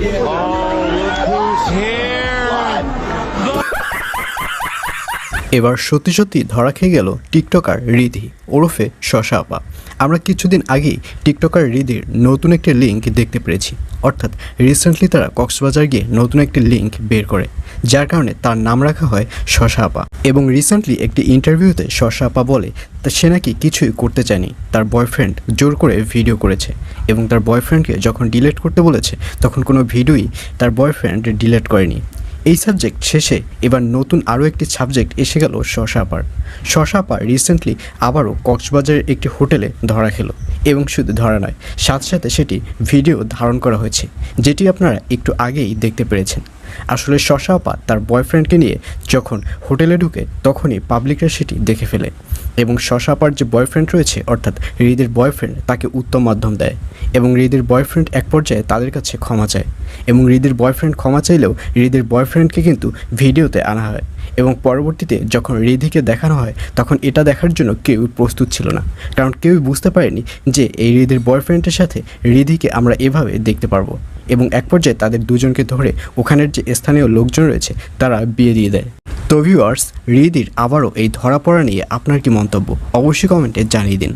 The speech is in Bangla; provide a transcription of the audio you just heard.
아. এবার সত্যি সত্যি ধরা খেয়ে গেল টিকটকার রিধি ওরফে শশা আপা। আমরা কিছুদিন আগেই টিকটকার রিধির নতুন একটি লিঙ্ক দেখতে পেরেছি। অর্থাৎ রিসেন্টলি তারা কক্সবাজার গিয়ে নতুন একটি লিঙ্ক বের করে, যার কারণে তার নাম রাখা হয় শশা আপা। এবং রিসেন্টলি একটি ইন্টারভিউতে শশা আপা বলে, তা সে নাকি কিছুই করতে চায়নি। তার বয়ফ্রেন্ড জোর করে ভিডিও করেছে এবং তার বয়ফ্রেন্ডকে যখন ডিলেট করতে বলেছে, তখন কোনো ভিডিওই তার বয়ফ্রেন্ড ডিলেট করেনি। এই সাবজেক্ট শেষে এবার নতুন আরও একটি সাবজেক্ট এসে গেল শশাপার শশাপার রিসেন্টলি আবারও কক্সবাজারের একটি হোটেলে ধরা খেলো এবং শুধু ধরা নয়, সাথে সাথে সেটি ভিডিও ধারণ করা হয়েছে, যেটি আপনারা একটু আগেই দেখতে পেরেছেন। আসলে শশা শশাপা তার বয়ফ্রেন্ডকে নিয়ে যখন হোটেলে ঢুকে তখনই পাবলিকরা সেটি দেখে ফেলে এবং শশা শশাপার যে বয়ফ্রেন্ড রয়েছে, অর্থাৎ হৃদের বয়ফ্রেন্ড তাকে উত্তম মাধ্যম দেয় এবং হৃদের বয়ফ্রেন্ড এক পর্যায়ে তাদের কাছে ক্ষমা চায় এবং হৃদের বয়ফ্রেন্ড ক্ষমা চাইলেও হৃদের বয়ফ্রেন্ডকে কিন্তু ভিডিওতে আনা হয় এবং পরবর্তীতে যখন রিধিকে দেখানো হয়, তখন এটা দেখার জন্য কেউ প্রস্তুত ছিল না। কারণ কেউই বুঝতে পারেনি যে এই হৃদের বয়ফ্রেন্ডের সাথে রিধিকে আমরা এভাবে দেখতে পারব। এবং এক পর্যায়ে তাদের দুজনকে ধরে ওখানের যে স্থানীয় লোকজন রয়েছে, তারা বিয়ে দিয়ে দেয়। তো ভিউয়ার্স রিদির আবারও এই ধরা পড়া নিয়ে আপনার কি মন্তব্য? অবশ্যই কমেন্টে জানিয়ে দিন।